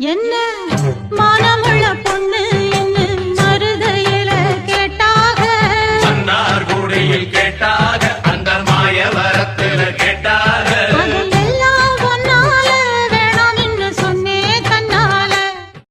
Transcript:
என்ன?